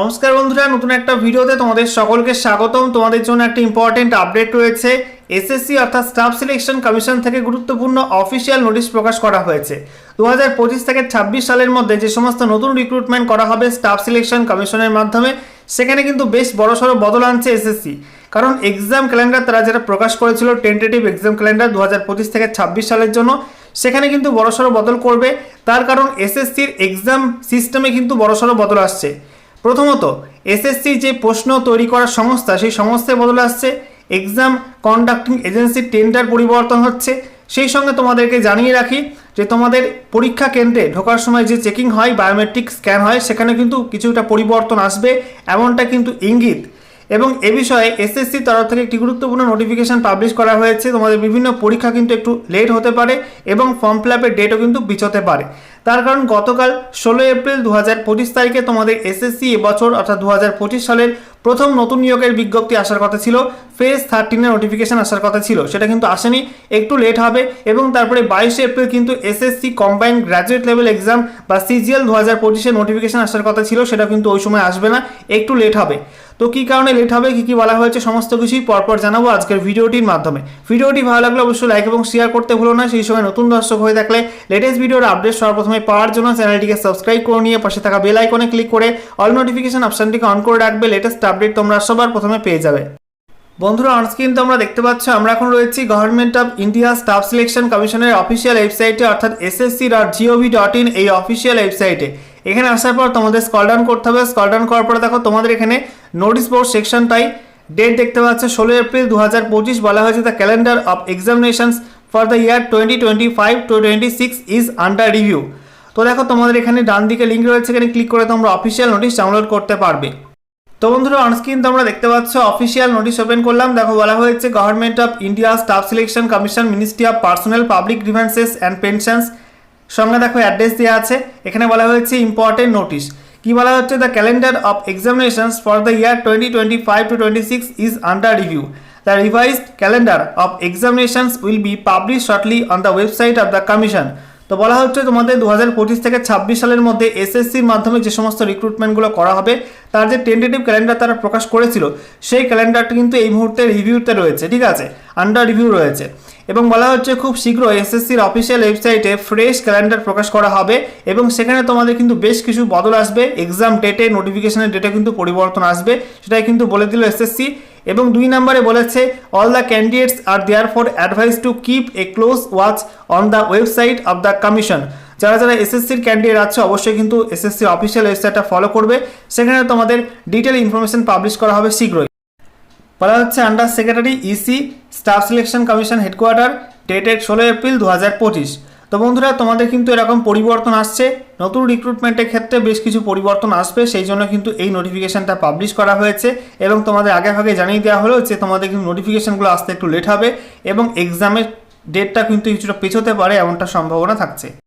নমস্কার বন্ধুরা, নতুন একটা ভিডিওতে তোমাদের সকলকে স্বাগতম। তোমাদের জন্য একটা ইম্পর্টেন্ট আপডেট রয়েছে। এসএসসি অর্থাৎ স্টাফ সিলেকশন কমিশন থেকে গুরুত্বপূর্ণ অফিসিয়াল নোটিশ প্রকাশ করা হয়েছে। দু হাজার পঁচিশ থেকে ছাব্বিশ সালের মধ্যে যে সমস্ত নতুন রিক্রুটমেন্ট করা হবে স্টাফ সিলেকশন কমিশনের মাধ্যমে, সেখানে কিন্তু বেশ বড়সড় বদল আনছে এসএসসি। কারণ এক্সাম ক্যালেন্ডার তারা যেটা প্রকাশ করেছিল টেন্টেটিভ এক্সাম ক্যালেন্ডার দু হাজার পঁচিশ থেকে ছাব্বিশ সালের জন্য, সেখানে কিন্তু বড়সড় বদল করবে। তার কারণ এসএসসির এক্সাম সিস্টেমে কিন্তু বড়সড় বদল আসছে। প্রথমত এসএসসি যে প্রশ্ন তৈরি করার সংস্থা, সেই সংস্থায় বদলে আসছে এক্সাম কন্ডাক্টিং এজেন্সির টেন্ডার পরিবর্তন হচ্ছে। সেই সঙ্গে তোমাদেরকে জানিয়ে রাখি যে তোমাদের পরীক্ষা কেন্দ্রে ঢোকার সময় যে চেকিং হয় বায়োমেট্রিক স্ক্যান হয়, সেখানে কিন্তু কিছুটা পরিবর্তন আসবে। এমনটা কিন্তু ইঙ্গিত এবং এ বিষয়ে এসএসসি তরফ থেকে একটি গুরুত্বপূর্ণ নোটিফিকেশন পাবলিশ করা হয়েছে। তোমাদের বিভিন্ন পরীক্ষা কিন্তু একটু লেট হতে পারে এবং ফর্ম ফিল আপের ডেটও কিন্তু পিছোতে পারে। তার কারণ গতকাল ষোলো এপ্রিল দু হাজার পঁচিশ তারিখে তোমাদের এসএসসি এবছর অর্থাৎ দু হাজার পঁচিশ সালের প্রথম নতুন নিয়োগের বিজ্ঞপ্তি আসার কথা ছিল। ফেজ থার্টিনের নোটিফিকেশন আসার কথা ছিল। সেটা কিন্তু আসেনি, একটু লেট হবে এবং তারপরে বাইশে এপ্রিল কিন্তু SSC combined graduate level exam বা সিজিএল দু হাজার পঁচিশের নোটিফিকেশান আসার কথা ছিল। সেটা কিন্তু ওই সময় আসবে না, একটু লেট হবে। তো কী কারণে লেট হবে, কী কী বলা হয়েছে, সমস্ত কিছুই পরপর জানাব আজকের ভিডিওটির মাধ্যমে। ভিডিওটি ভালো লাগলে অবশ্যই লাইক এবং শেয়ার করতে ভুলো না, সেই সময় নতুন দর্শক হয়ে থাকলে লেটেস্ট ভিডিওর আপডেট সর্বপ্রথমে পাওয়ার জন্য চ্যানেলটিকে সাবস্ক্রাইব করে নিয়ে পাশে থাকা বেল আইকনে ক্লিক করে অল নোটিফিকেশন অপশনটিকে অন করে রাখবে লেটেস্ট আপডেট তোমরা সবার প্রথমে পেয়ে যাবে। বন্ধুরা অনস্ক্রিন তোমরা দেখতে পাচ্ছ, আমরা এখন রয়েছি government of India staff selection কমিশনের অফিসিয়াল ওয়েবসাইটে অর্থাৎ SSC dot gov dot in এই অফিসিয়াল ওয়েবসাইটে এখানে আসার পর তোমাদের স্কল ডাউন করতে হবে। স্কল ডাউন করার পরে দেখো তোমাদের এখানে নোটিশ বোর্ড সেকশনটাই ডেট দেখতে পাচ্ছ। ষোলো এপ্রিল দু হাজার পঁচিশ বলা হয়েছে। The calendar of examinations for the year twenty twenty five to twenty six is under review তো দেখো তোমাদের এখানে ডান দিকে লিঙ্ক রয়েছে। এখানে ক্লিক করে তোমরা অফিসিয়াল নোটিশ ডাউনলোড করতে পারবে। তো বন্ধুরা অনস্ক্রিন তোমরা দেখতে পাচ্ছ অফিসিয়াল নোটিশ ওপেন করলাম। দেখো বলা হয়েছে government of India staff selection commission ministry of personnel public grievances and pensions সঙ্গে দেখো অ্যাড্রেস দেওয়া আছে। এখানে বলা হয়েছে ইম্পর্টেন্ট নোটিশ কি বলা হচ্ছে? The calendar of examinations for the year twenty twenty five to twenty six is under review the revised calendar of examinations will be publish shortly on the website of the commission তো বলা হচ্ছে তোমাদের দু হাজার পঁচিশ থেকে ছাব্বিশ সালের মধ্যে এসএসসির মাধ্যমে যে সমস্ত রিক্রুটমেন্টগুলো করা হবে, তার যে টেন্টেটিভ ক্যালেন্ডার তারা প্রকাশ করেছিল, সেই ক্যালেন্ডারটা কিন্তু এই মুহূর্তে রিভিউতে রয়েছে, ঠিক আছে? আন্ডার রিভিউ রয়েছে। এবং বলা হচ্ছে খুব শীঘ্র এসএসসির অফিসিয়াল ওয়েবসাইটে ফ্রেশ ক্যালেন্ডার প্রকাশ করা হবে এবং সেখানে তোমাদের কিন্তু বেশ কিছু বদল আসবে। এক্সাম ডেটে নোটিফিকেশনের ডেটে কিন্তু পরিবর্তন আসবে। সেটাই কিন্তু বলে দিল এসএসসি এবং দুই নম্বরে বলেছে all the candidates are therefore advise to keep a close watch on the website of the commission যারা যারা এসএসসির ক্যান্ডিডেট আছে, অবশ্যই কিন্তু এসএসসির অফিসিয়াল ওয়েবসাইটটা ফলো করবে। সেখানে তোমাদের ডিটেল ইনফরমেশন পাবলিশ করা হবে শীঘ্রই। বলা হচ্ছে under secretary EC staff selection commission headquarter dated ষোলো এপ্রিল দু হাজার পঁচিশ। তো বন্ধুরা, তোমাদের কিন্তু এরকম পরিবর্তন আসছে। নতুন রিক্রুটমেন্টের ক্ষেত্রে বেশ কিছু পরিবর্তন আসবে, সেই জন্য কিন্তু এই নোটিফিকেশানটা পাবলিশ করা হয়েছে। এবং তোমাদের আগে ভাগে জানিয়ে দেওয়া হলো যে, তোমাদের কিন্তু নোটিফিকেশানগুলো আসতে একটু লেট হবে এবং এক্সামের ডেটটা কিন্তু কিছুটা পেছোতে পারে, এমনটা সম্ভাবনা থাকছে।